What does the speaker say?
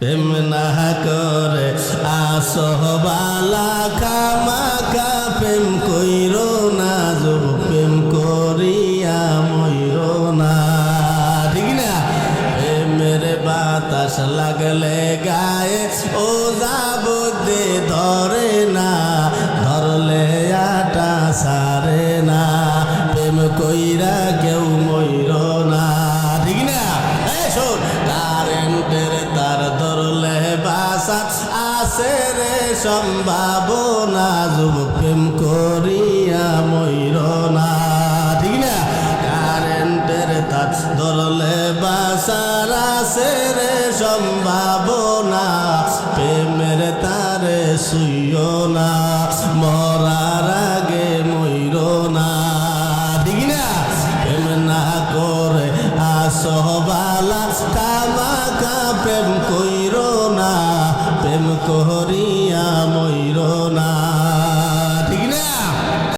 প্রেম না করে আসহবালা কামাকা প্রেম কইর না, যো প্রেম করিয়া ময়ূর না। ঠিক না? প্রেমের বাতাস লাগলে গায়ে, ও যাব দে ধরে বাসা আসে রে সম্ভাবনা, যুব প্রেম করিয়া ময়ূর না। ঠিক না? কারেন্টের তার ধরলে বাসার আসে রে সম্ভাবনা, প্রেমের তারে শুইও না, মরার আগে ময়ূর না। ঠিক না? প্রেম না করে আসহবালা কামাকা প্রেম কইর প্রেম করিয়া না